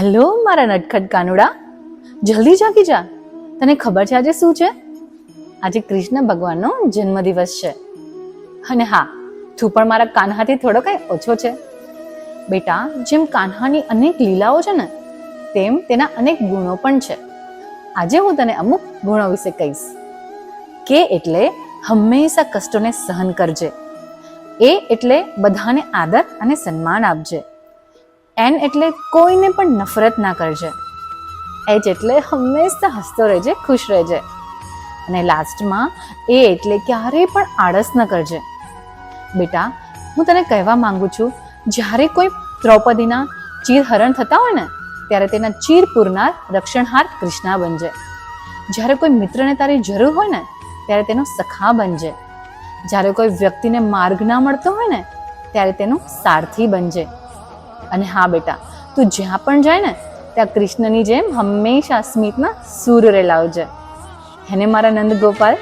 Hello, મારા નટખટ કાનુડા. જલ્દી જાગી જા. તને ખબર છે આજે શું છે? આજે કૃષ્ણ ભગવાનનો જન્મદિવસ છે. અને હા, તું પણ મારા કાન્હાથી થોડો કઈ ઓછો છે. બેટા, જેમ કાન્હાની અનેક લીલાઓ છે ને, તેમ તેના અનેક ગુણો પણ છે. આજે હું તને અમુક ગુણો વિશે કહીશ. કે એટલે હંમેશા કષ્ટોને સહન કરજે. એ એટલે બધાને આદર અને સન્માન આપજે. એન એટલે કોઈને પણ નફરત ના કરજે. એચ એટલે હંમેશા હસતો રહેજે, ખુશ રહેજે. અને લાસ્ટમાં એ એટલે ક્યારેય પણ આળસ ન કરજે. બેટા, હું તને કહેવા માંગુ છું, જ્યારે કોઈ દ્રૌપદીના ચીરહરણ થતા હોય ને, ત્યારે તેના ચીર પૂરનાર રક્ષણહાર કૃષ્ણા બનજે. જ્યારે કોઈ મિત્રને તારી જરૂર હોય ને, ત્યારે તેનો સખા બનજે. જ્યારે કોઈ વ્યક્તિને માર્ગ ના મળતો હોય ને, ત્યારે તેનો સારથી બનજે. અને હા બેટા, તું જ્યાં પણ જાય ને, ત્યાં કૃષ્ણની જેમ હંમેશા સ્મિતના સૂર રેલાવજે હેને મારા નંદ ગોપાલ?